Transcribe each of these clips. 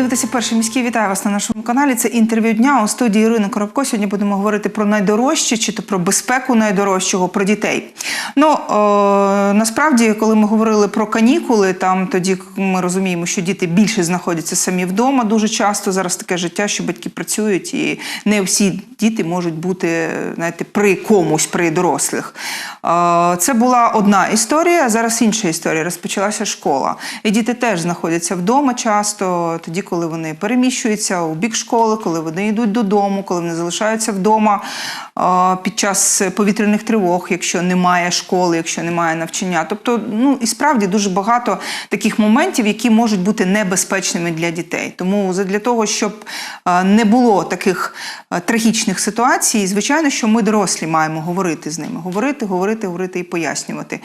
дивитеся перший міський. Вітаю вас на нашому каналі. Це інтерв'ю дня у студії Ірина Коробко. Сьогодні будемо говорити про найдорожче, чи то про безпеку найдорожчого, про дітей. Ну е, насправді, коли ми говорили про канікули, там тоді ми розуміємо, що діти більше знаходяться самі вдома. Дуже часто зараз таке життя, що батьки працюють, і не всі діти можуть бути знаєте, при комусь, при дорослих. Е, це була одна історія. Зараз інша історія. Розпочалася школа. І діти теж знаходяться вдома часто, тоді, коли вони переміщуються у бік школи, коли вони йдуть додому, коли вони залишаються вдома під час повітряних тривог, якщо немає школи, якщо немає навчання. Тобто, ну і справді дуже багато таких моментів, які можуть бути небезпечними для дітей. Тому для того, щоб не було таких трагічних ситуацій, звичайно, що ми дорослі маємо говорити з ними, говорити, говорити, говорити і пояснювати.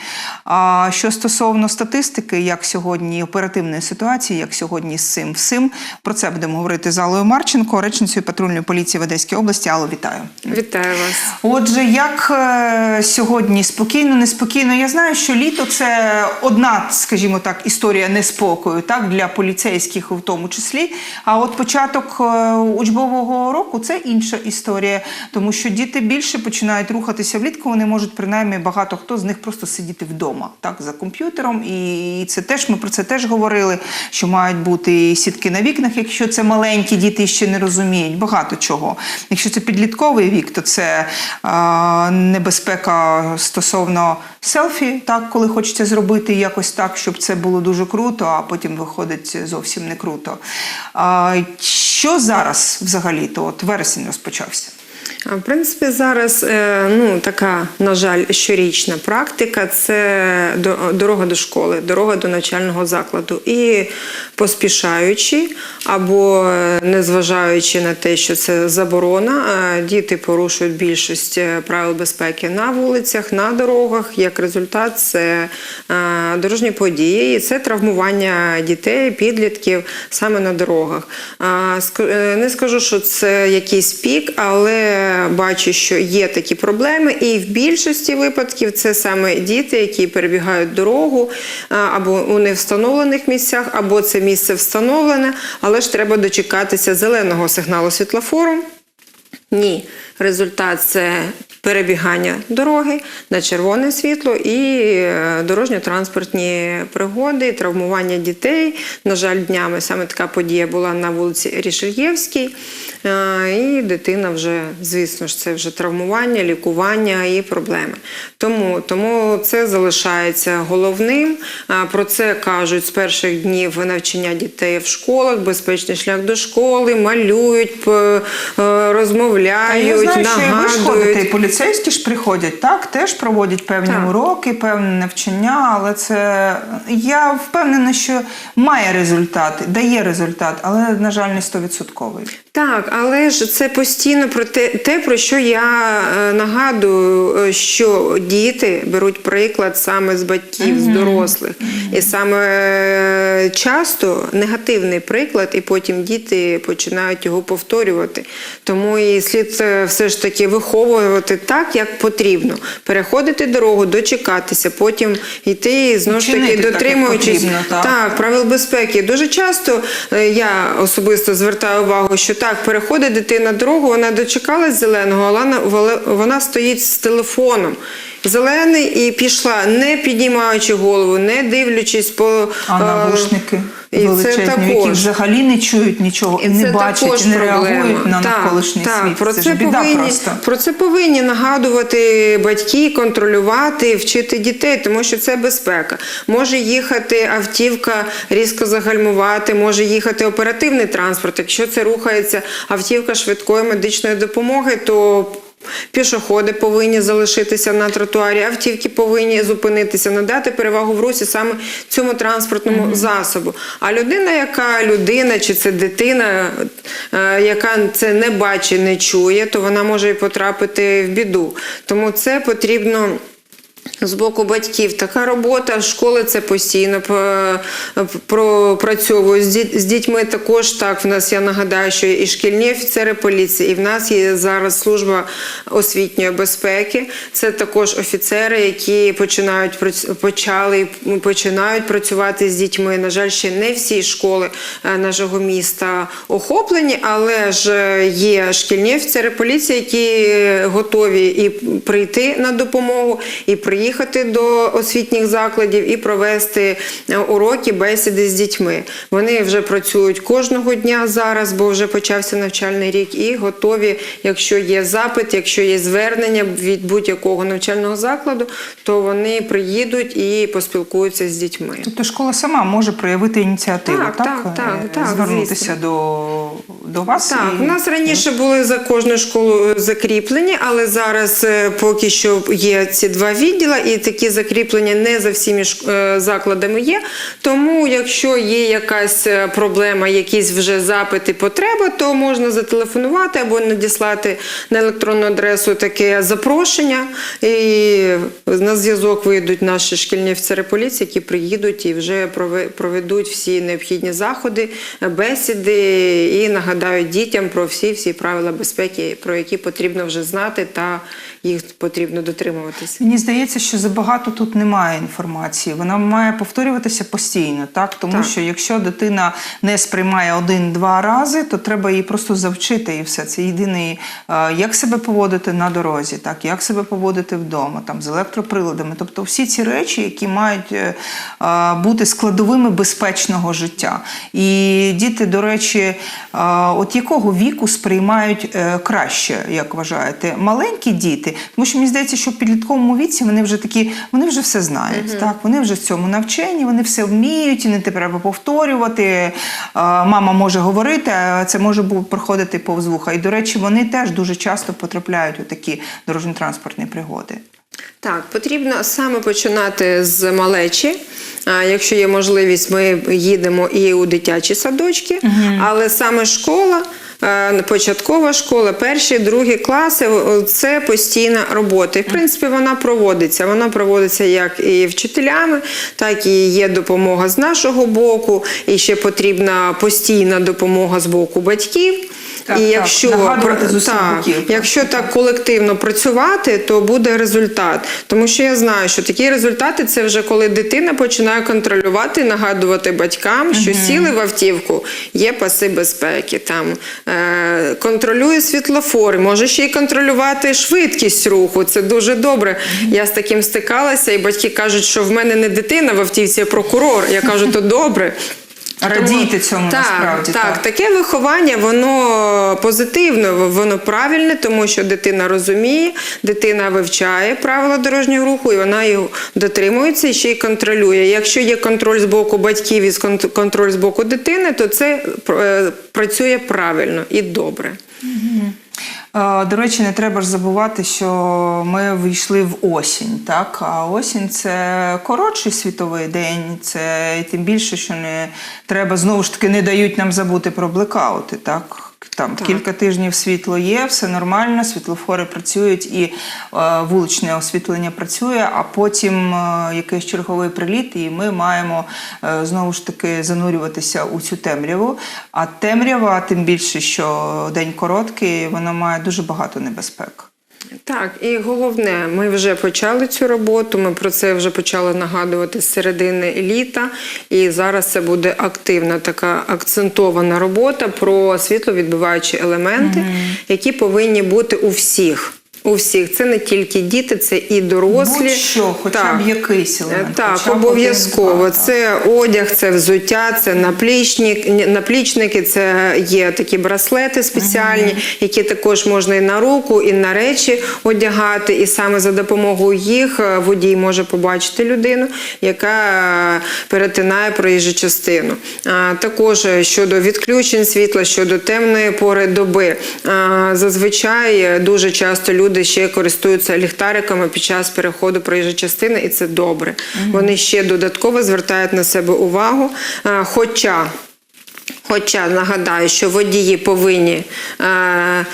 А що стосовно статистики, як сьогодні оперативної ситуації, як сьогодні з цим всім, про це будемо говорити з Аллою Марченко, речницею патрульної поліції в Одеській області. Алло, вітаю. Вітаю вас. Отже, як е, сьогодні спокійно, неспокійно, я знаю, що літо це одна, скажімо так, історія неспокою, так для поліцейських в тому числі. А от початок е, учбового року це інша історія, тому що діти більше починають рухатися влітку. Вони можуть принаймні багато хто з них просто сидіти вдома, так за комп'ютером. І це теж ми про це теж говорили, що мають бути і сітки на вікнах, якщо це маленькі діти ще не розуміють. Багато чого. Якщо це підлітковий вік, то це е, небезпека стосовно селфі, так, коли хочеться зробити якось так, щоб це було дуже круто, а потім виходить зовсім не круто. Е, що зараз взагалі? То от вересень розпочався. В принципі, зараз е, ну, така, на жаль, щорічна практика це дорога до школи, дорога до навчального закладу. І поспішаючи або е, незважаючи на те, що це заборона, е, діти порушують більшість правил безпеки на вулицях, на дорогах. Як результат, це дорожні події, і це травмування дітей, підлітків саме на дорогах. Не скажу, що це якийсь пік, але бачу, що є такі проблеми, і в більшості випадків це саме діти, які перебігають дорогу або у невстановлених місцях, або це місце встановлене, але ж треба дочекатися зеленого сигналу світлофору. Ні, результат це перебігання дороги на червоне світло і е, дорожньо-транспортні пригоди, травмування дітей. На жаль, днями саме така подія була на вулиці Рішельєвській. І дитина вже, звісно ж, це вже травмування, лікування і проблеми. Тому, тому це залишається головним. Про це кажуть з перших днів навчання дітей в школах, безпечний шлях до школи, малюють, е, розмовляють, я знаю, що і і поліцейські ж приходять, так, теж проводять певні Так. уроки, певне навчання, але це я впевнена, що має результат, дає результат, але, на жаль, не стовідсотковий. Так, але ж це постійно про те, те, про що я е, нагадую, е, що діти беруть приклад саме з батьків, з дорослих. І саме е, часто негативний приклад, і потім діти починають його повторювати. Тому і слід все ж таки виховувати так, як потрібно. Переходити дорогу, дочекатися, потім йти і знову ж таки Чинити так, дотримуючись потрібно, так. так, правил безпеки. Дуже часто я особисто звертаю увагу, що так, переходить дитина дорогу, вона дочекалась зеленого, але вона, стоїть з телефоном. Зелений і пішла, не піднімаючи голову, не дивлячись по А е, навушники і це величезні, які взагалі не чують нічого і, не бачать, не проблема. реагують на навколишній так, світ. Про це, це, ж біда повинні, просто. про це повинні нагадувати батьки, контролювати, вчити дітей, тому що це безпека. Може їхати автівка різко загальмувати, може їхати оперативний транспорт. Якщо це рухається автівка швидкої медичної допомоги, то Пішоходи повинні залишитися на тротуарі, автівки повинні зупинитися, надати перевагу в русі саме цьому транспортному засобу. А людина, яка людина чи це дитина, е, яка це не бачить, не чує, то вона може і потрапити в біду. Тому це потрібно. З боку батьків така робота, школи це постійно пропрацьовують. З дітьми також так. В нас я нагадаю, що і шкільні офіцери поліції, і в нас є зараз служба освітньої безпеки. Це також офіцери, які починають почали починають працювати з дітьми. На жаль, ще не всі школи е, нашого міста охоплені, але ж е, є шкільні офіцери поліції, які готові і прийти на допомогу, і приїхати до освітніх закладів, і провести е, уроки, бесіди з дітьми. Вони вже працюють кожного дня зараз, бо вже почався навчальний рік, і готові, якщо є запит, якщо є звернення від будь-якого навчального закладу, то вони приїдуть і поспілкуються з дітьми. Тобто школа сама може проявити ініціативу, Так, так? так, так, Е, Звернутися звісно. до, до вас. Так, і... у нас раніше були за кожну школу е, закріплені, але зараз поки що є ці два відділа, і такі закріплення не за всіми е, закладами є. Тому, якщо є якась е, проблема, якісь вже запити, потреба, то можна зателефонувати або надіслати на електронну адресу таке запрошення. І на зв'язок вийдуть наші шкільні офіцери поліції, які приїдуть і вже проведуть всі необхідні заходи, бесіди і нагадають дітям про всі всі правила безпеки, про які потрібно вже знати, та їх потрібно дотримуватися. Мені здається, що забагато тут немає інформації. Вона має повторюватися постійно, так тому Так. що якщо дитина не сприймає один-два рази, то треба її просто завчити і все. Це єдиний, е, як себе поводити на дорозі, так як себе поводити вдома, там з електроприладами. Тобто всі ці речі, які мають е, е, бути складовими безпечного життя. І діти, до речі, от якого віку сприймають краще, як вважаєте, маленькі діти, тому що мені здається, що в підлітковому віці вони вже такі, вони вже все знають. Так, вони вже в цьому навчені, вони все вміють, і не треба повторювати. Е, Мама може говорити, а це може проходити повз вуха. І, до речі, вони теж дуже часто потрапляють у такі дорожньо-транспортні пригоди. Так, потрібно саме починати з малечі. А, Якщо є можливість, ми їдемо і у дитячі садочки, але саме школа. Е, Початкова школа, перші, другі класи це постійна робота. І, в принципі, вона проводиться. Вона проводиться як і вчителями, так і є допомога з нашого боку, і ще потрібна постійна допомога з боку батьків. Так, і якщо так, так. якщо так колективно працювати, то буде результат. Тому що я знаю, що такі результати це вже коли дитина починає контролювати, нагадувати батькам, що сіли в автівку, є паси безпеки, там е, контролює світлофори, може ще й контролювати швидкість руху. Це дуже добре. Я з таким стикалася, і батьки кажуть, що в мене не дитина в автівці, а прокурор. Я кажу, то добре. Радійте цьому так, насправді. Так, таке виховання, воно позитивне, воно правильне, тому що дитина розуміє, дитина вивчає правила дорожнього руху, і вона його дотримується і ще й контролює. Якщо є контроль з боку батьків і кон- контроль з боку дитини, то це е, працює правильно і добре. Е, До речі, не треба ж забувати, що ми війшли в осінь, так? А осінь це коротший світовий день, це і тим більше, що не треба знову ж таки не дають нам забути про блекаути, так? Там Так. кілька тижнів світло є, все нормально, світлофори працюють і е, вуличне освітлення працює, а потім е, якийсь черговий приліт, і ми маємо е, знову ж таки занурюватися у цю темряву. А темрява, тим більше, що день короткий, вона має дуже багато небезпек. Так, і головне, ми вже почали цю роботу. Ми про це вже почали нагадувати з середини літа. І зараз це буде активна така акцентована робота про світловідбиваючі елементи, які повинні бути у всіх. У всіх це не тільки діти, це і дорослі. Будь-що, хоча Так. б якийсь елемент. Так, обов'язково. Це одяг, це взуття, це наплічник, наплічники, це є такі браслети спеціальні, які також можна і на руку, і на речі одягати. І саме за допомогою їх е, водій може побачити людину, яка е, перетинає проїжджу частину. Також е, щодо відключень світла, щодо темної пори доби. Зазвичай дуже часто люди ще користуються ліхтариками під час переходу проїжджої частини, і це добре. Вони ще додатково звертають на себе увагу. Хоча Хоча нагадаю, що водії повинні е,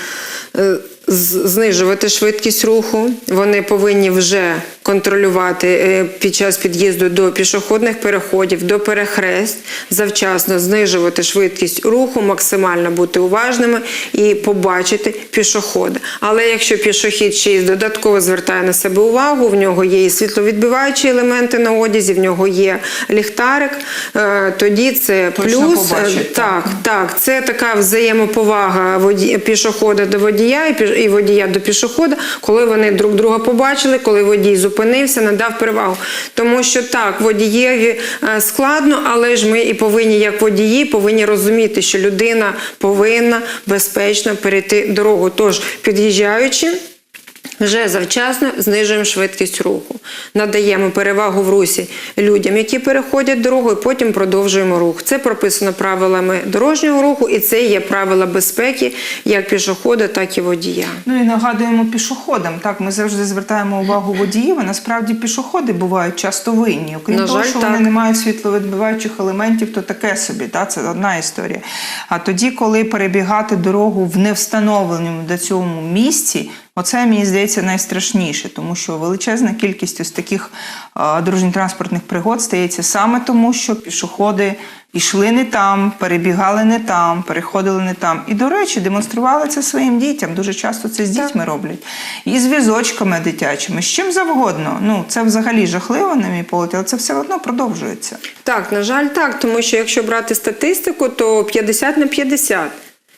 е, знижувати швидкість руху. Вони повинні вже контролювати е, під час під'їзду до пішохідних переходів, до перехрест, завчасно знижувати швидкість руху, максимально бути уважними і побачити пішохода. Але якщо пішохід ще й додатково звертає на себе увагу, в нього є і світловідбиваючі елементи на одязі, в нього є ліхтарик, е, тоді це Точно плюс. побачить, Е, так. так, так, це така взаємоповага пішохода до водія і і водія до пішохода, коли вони друг друга побачили, коли водій зупинився, надав перевагу. Тому що так, водієві е, складно, але ж ми і повинні, як водії, повинні розуміти, що людина повинна безпечно перейти дорогу. Тож, під'їжджаючи. Вже завчасно знижуємо швидкість руху, надаємо перевагу в русі людям, які переходять дорогу, і потім продовжуємо рух. Це прописано правилами дорожнього руху, і це є правила безпеки як пішохода, так і водія. Ну і нагадуємо пішоходам. Так, ми завжди звертаємо увагу водіїв. а Насправді пішоходи бувають часто винні. Окрім На того, жаль, що так. вони не мають світловідбиваючих елементів, то таке собі. Та, це одна історія. А тоді, коли перебігати дорогу в невстановленому до цьому місці. Оце мені здається найстрашніше, тому що величезна кількість ось таких дорожньо-транспортних пригод стається саме тому, що пішоходи йшли не там, перебігали не там, переходили не там. І, до речі, демонстрували це своїм дітям. Дуже часто це з дітьми роблять. І з візочками дитячими, з чим завгодно. Ну, це взагалі жахливо, на мій погляд, але це все одно продовжується. Так, на жаль, так, тому що якщо брати статистику, то 50 на 50.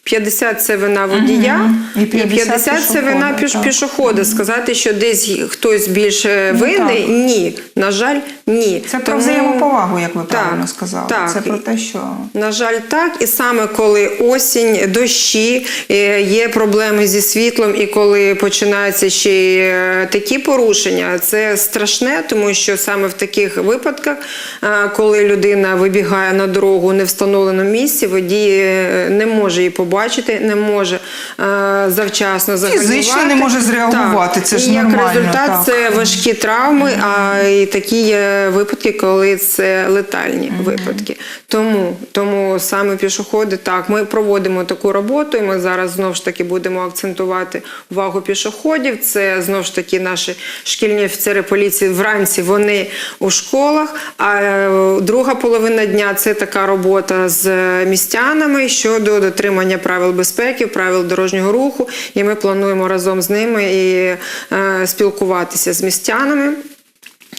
50 – це вина водія. І і 50 50 – це вина піш- пішохода. Сказати, що десь хтось більше винний, ні. На жаль, ні. Це про взаємоповагу, як ви Так, правильно сказали. Так. Це про те, що На жаль, так. І саме коли осінь, дощі, е, є проблеми зі світлом, і коли починаються ще й е, такі порушення, це страшне, тому що саме в таких випадках, коли людина вибігає на дорогу у невстановленому місці, водій е, не може її побачити, не може е, завчасно загальмувати. Фізично не може зреагувати, Так. це ж і як результат, так. це важкі травми, а і такі є випадки, коли це летальні випадки. Тому, тому саме пішоходи, так, ми проводимо таку роботу, і ми зараз знову ж таки будемо акцентувати увагу пішоходів. Це знову ж таки наші шкільні офіцери поліції вранці вони у школах. А е, друга половина дня це така робота з містянами щодо дотримання правил безпеки, правил дорожнього руху. І ми плануємо разом з ними і е, спілкуватися з містянами.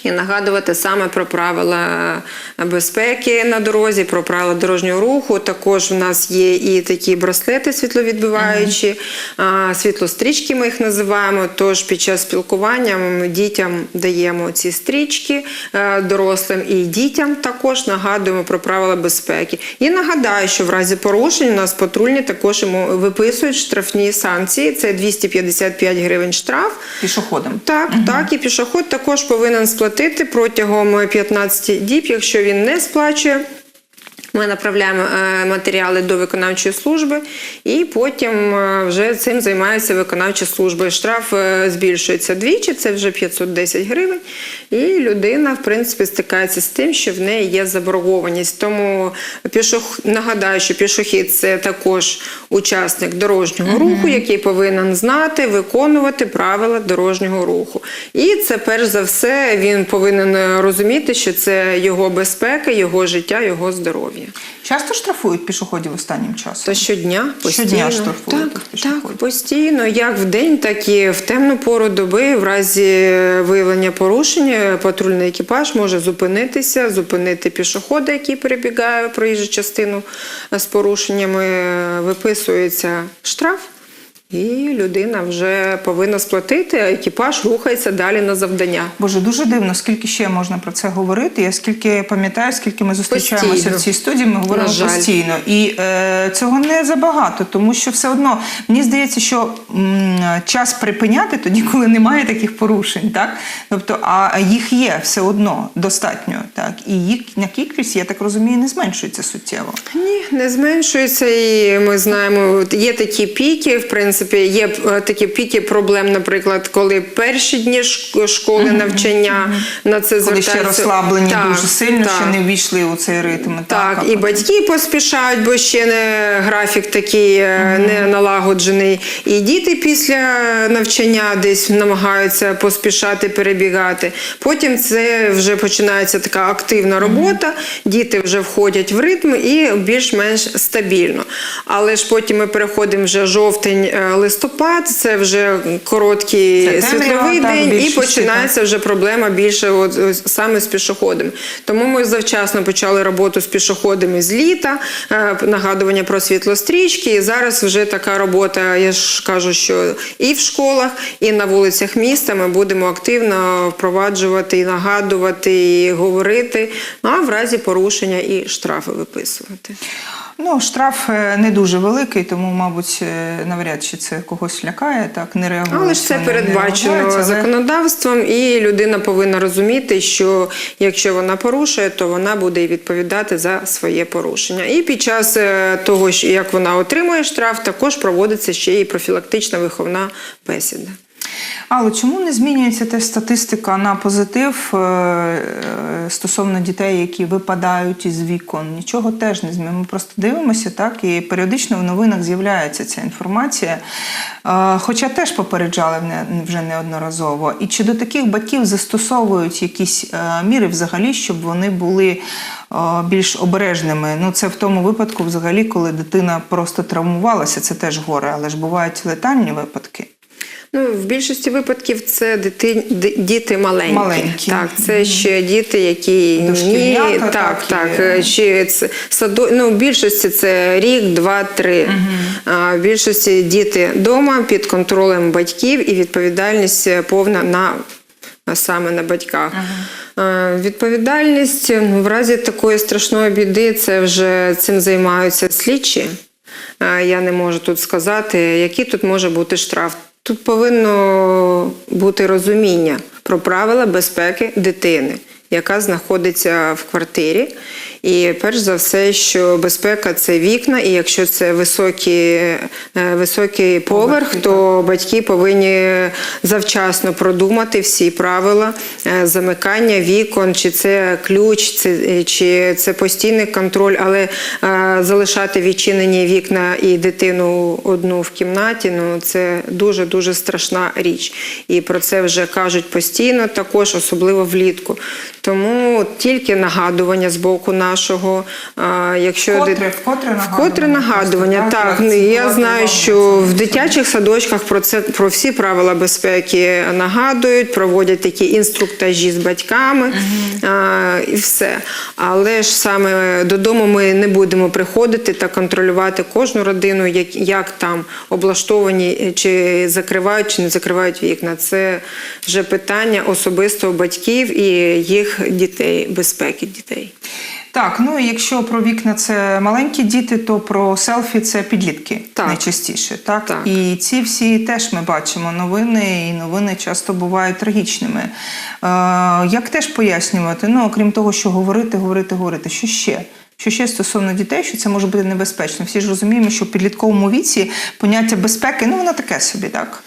І нагадувати саме про правила безпеки на дорозі, про правила дорожнього руху. Також в нас є і такі браслети світловідбиваючі, світлострічки ми їх називаємо. Тож під час спілкування ми дітям даємо ці стрічки, е, дорослим і дітям також нагадуємо про правила безпеки. І нагадаю, що в разі порушень у нас патрульні також йому виписують штрафні санкції. Це 255 гривень штраф. пішоходам. Так, так, і пішоход також повинен сплатити протягом 15 діб, якщо він не сплачує. Ми направляємо е, матеріали до виконавчої служби, і потім е, вже цим займається виконавча служба. І Штраф е, збільшується двічі, це вже 510 гривень. І людина, в принципі, стикається з тим, що в неї є заборгованість. Тому пішох... нагадаю, що пішохід це також учасник дорожнього руху, який повинен знати, виконувати правила дорожнього руху. І це перш за все він повинен розуміти, що це його безпека, його життя, його здоров'я. Часто штрафують пішоходів останнім часом. Та щодня постійно. Щодня штрафують так, пішоходів. так, постійно, як в день, так і в темну пору доби. В разі виявлення порушення патрульний екіпаж може зупинитися, зупинити пішохода, який перебігає проїжджу частину з порушеннями. Виписується штраф. І людина вже повинна сплатити, а екіпаж рухається далі на завдання. Боже, дуже дивно, скільки ще можна про це говорити. Я скільки пам'ятаю, скільки ми зустрічаємося Постійно. в цій студії, ми говоримо постійно. І е, цього не забагато, тому що все одно мені здається, що м, час припиняти тоді, коли немає таких порушень, так тобто, а їх є все одно достатньо, так і їхня кількість, я так розумію, не зменшується суттєво. Ні, не зменшується, і ми знаємо, є такі піки. В принципі, принципі, є е, такі піки проблем, наприклад, коли перші дні школи навчання на це Коли ще розслаблені Так, дуже сильно, так. ще не ввійшли у цей ритм. Так, а і батьки поспішають, бо ще не графік такий е, не налагоджений. І діти після навчання десь намагаються поспішати, перебігати. Потім це вже починається така активна робота, діти вже входять в ритм і більш-менш стабільно. Але ж потім ми переходимо вже жовтень, е, листопад, це вже короткий Це темрява, світловий так, день, і починається вже проблема більше от, ось саме з пішоходами. Тому ми завчасно почали роботу з пішоходами з літа, е, нагадування про світлострічки. І зараз вже така робота, я ж кажу, що і в школах, і на вулицях міста ми будемо активно впроваджувати, і нагадувати, і говорити. Ну а в разі порушення і штрафи виписувати. Ну, штраф е, не дуже великий, тому, мабуть, е, навряд чи це когось лякає, так не реагує. Але ж це передбачено законодавством, і людина повинна розуміти, що якщо вона порушує, то вона буде і відповідати за своє порушення. І під час е, того, як вона отримує штраф, також проводиться ще і профілактична виховна бесіда. Але чому не змінюється теж статистика на позитив е, е, стосовно дітей, які випадають із вікон? Нічого теж не змінює. Ми просто дивимося, так, і періодично в новинах з'являється ця інформація. Е, Хоча теж попереджали вже неодноразово. І чи до таких батьків застосовують якісь міри взагалі, щоб вони були більш обережними? Ну, це в тому випадку, взагалі, коли дитина просто травмувалася, це теж горе, але ж бувають летальні випадки. Ну, в більшості випадків це дити, діти маленькі. Маленькі. Так, це ще діти, які ні, так, так, так, чи це садо, ну, в більшості це рік, два, три. А в більшості діти вдома під контролем батьків і відповідальність е, повна на саме на батьках. Е, Відповідальність ну, в разі такої страшної біди це вже цим займаються слідчі. Я не можу тут сказати, який тут може бути штраф. Тут повинно бути розуміння про правила безпеки дитини, яка знаходиться в квартирі. І перш за все, що безпека це вікна, і якщо це високий, е, високий поверх, то батьки повинні завчасно продумати всі правила е, замикання вікон, чи це ключ, чи це постійний контроль, але е, залишати відчинені вікна і дитину одну в кімнаті, ну це дуже дуже страшна річ. І про це вже кажуть постійно, також особливо влітку. Тому тільки нагадування з боку нашого. Якщо Вкотре- вкотре Вкотре нагадування нагадування. просто, так, я знаю, що в дитячих садочках про це про всі правила безпеки нагадують, проводять такі інструктажі з батьками а, і все. Але ж саме додому ми не будемо приходити та контролювати кожну родину, як, як там облаштовані, чи закривають, чи не закривають вікна. Це вже питання особисто батьків і їх дітей, безпеки дітей. Так, ну і якщо про вікна це маленькі діти, то про селфі це підлітки Так. найчастіше. Так? Так. І ці всі теж ми бачимо новини, і новини часто бувають трагічними. Е, як теж пояснювати? Ну, окрім того, що говорити, говорити, говорити, що ще? Що ще стосовно дітей, що це може бути небезпечно? Всі ж розуміємо, що в підлітковому віці поняття безпеки, ну воно таке собі, так?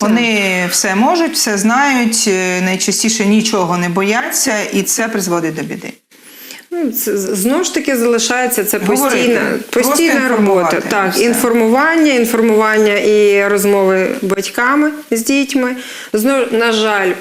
Вони все можуть, все знають, е, найчастіше нічого не бояться, і це призводить до біди. Ну, це знову ж таки залишається це постійна, постійна робота. Так, Все. інформування, інформування і розмови батьками з дітьми. Знову, на жаль,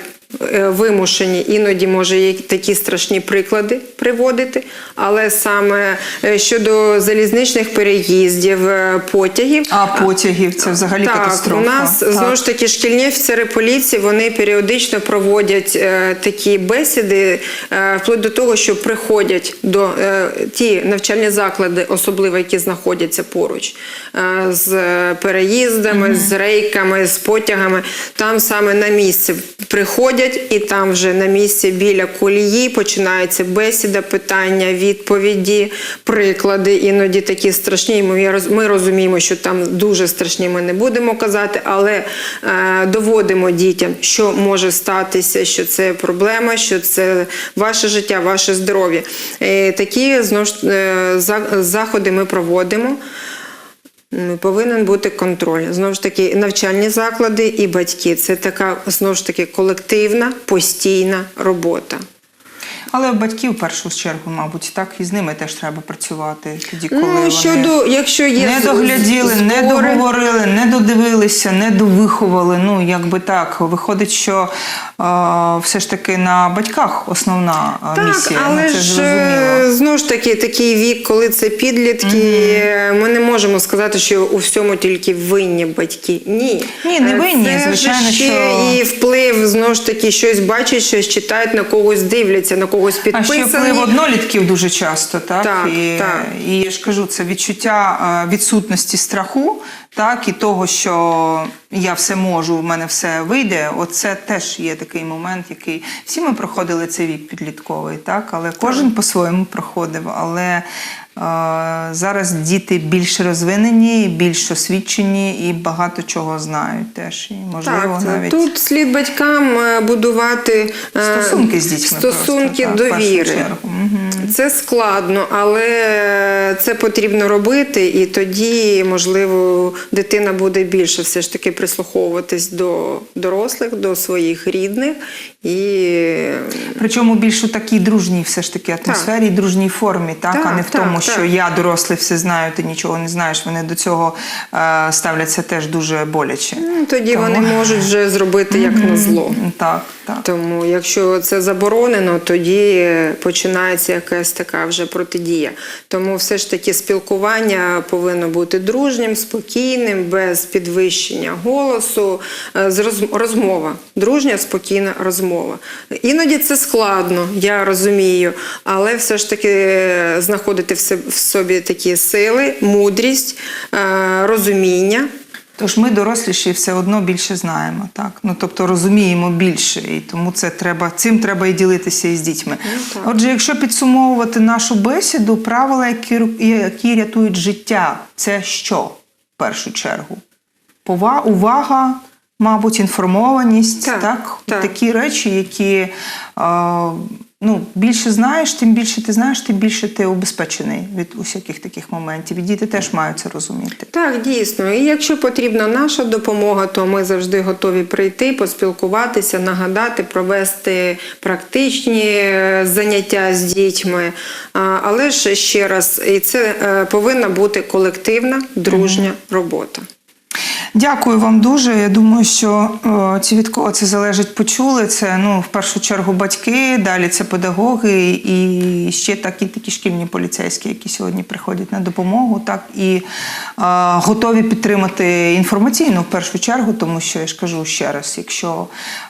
вимушені іноді може такі страшні приклади приводити, але саме е, щодо залізничних переїздів, е, потягів. А потягів це взагалі так, катастрофа. У нас Так. знову ж таки шкільні офіцери поліції вони періодично проводять е, такі бесіди, е, вплоть до того, що приходять до е, ті навчальні заклади, особливо які знаходяться поруч, е, з переїздами, з рейками, з потягами. Там саме на місці приходять, і там вже на місці біля колії починається бесіда, питання, відповіді, приклади. Іноді такі страшні. Ми, розуміємо, що там дуже страшні. Ми не будемо казати, але е, доводимо дітям, що може статися, що це проблема, що це ваше життя, ваше здоров'я. Е, такі знову е, заходи ми проводимо. Повинен бути контроль. Знову ж таки, навчальні заклади і батьки це така знову ж таки колективна, постійна робота. Але батьків в першу чергу, мабуть, так і з ними теж треба працювати тоді, коли Ну, вони якщо є не догляділи, не договорили, не додивилися, не довиховали. Ну якби так, виходить, що е, все ж таки на батьках основна Так, місія. але ну, це ж зрозуміло. е, знову ж таки такий вік, коли це підлітки, е, ми не можемо сказати, що у всьому тільки винні батьки. Ні. Ні, не Е, винні, це звичайно, ще що- і вплив знову ж таки щось бачать, щось читають, на когось дивляться, на когось А підписані. ще вплив однолітків дуже часто, так? Так, і, так. і я ж кажу, це відчуття е, відсутності страху, так, і того, що я все можу, в мене все вийде. Оце теж є такий момент, який всі ми проходили цей вік підлітковий, так, але кожен по-своєму проходив. Але зараз діти більш розвинені, більш освічені і багато чого знають теж. І можливо Так, навіть тут слід батькам е, будувати е, стосунки з дітьми. стосунки просто, так, довіри. Мгм. Це складно, але це потрібно робити, і тоді, можливо, дитина буде більше все ж таки прислуховуватись до дорослих, до своїх рідних. І Причому більш у такій дружній все ж таки атмосфері, дружній формі, так, а не в так, тому, так. Що я дорослий все знаю, ти нічого не знаєш. Вони до цього е, ставляться теж дуже боляче. ну, тоді Тому- вони можуть вже зробити як на зло. Так, так. Тому, якщо це заборонено, тоді починається якась така вже протидія. Тому все ж таки спілкування повинно бути дружнім, спокійним, без підвищення голосу, е, розмова, дружня, спокійна розмова. Іноді це складно, я розумію, але все ж таки е, знаходити в се- в собі такі сили, мудрість, е, розуміння. Тож ми доросліші все одно більше знаємо, так ну тобто розуміємо більше, і тому це треба цим треба і ділитися із дітьми. так. Отже, якщо підсумовувати нашу бесіду, правила, які, які рятують життя, це що в першу чергу? Пова, увага, мабуть, інформованість, так, Так, так. такі речі, які е, ну, більше знаєш, тим більше ти знаєш, тим більше ти убезпечений від усяких таких моментів. І діти теж мають це розуміти. Так, дійсно. І якщо потрібна наша допомога, то ми завжди готові прийти, поспілкуватися, нагадати, провести практичні е, заняття з дітьми. Але ж ще раз, і це е, повинна бути колективна, дружня робота. Дякую вам дуже. Я думаю, що е, ті, від кого це залежить, почули. Це ну, в першу чергу батьки, далі це педагоги і ще такі такі шкільні поліцейські, які сьогодні приходять на допомогу, так і е, готові підтримати інформаційно в першу чергу, тому що я ж кажу ще раз, якщо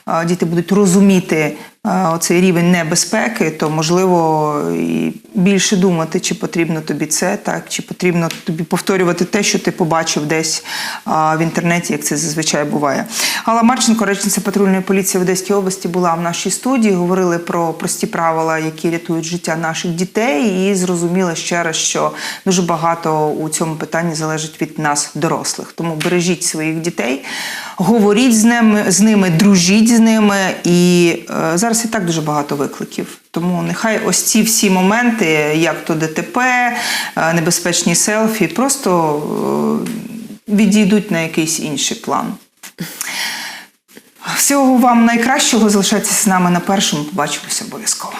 е, діти будуть розуміти. Оцей рівень небезпеки, то можливо і більше думати, чи потрібно тобі це, так чи потрібно тобі повторювати те, що ти побачив десь в інтернеті, як це зазвичай буває. Алла Марченко, речниця патрульної поліції в Одеській області, була в нашій студії. Говорили про прості правила, які рятують життя наших дітей, і зрозуміла ще раз, що дуже багато у цьому питанні залежить від нас, дорослих. Тому бережіть своїх дітей, говоріть з ними, з ними, дружіть з ними. І е, зараз і так дуже багато викликів. Тому нехай ось ці всі моменти, як то ДТП, е, небезпечні селфі, просто е, відійдуть на якийсь інший план. Всього вам найкращого залишайтеся з нами на першому. Побачимося обов'язково.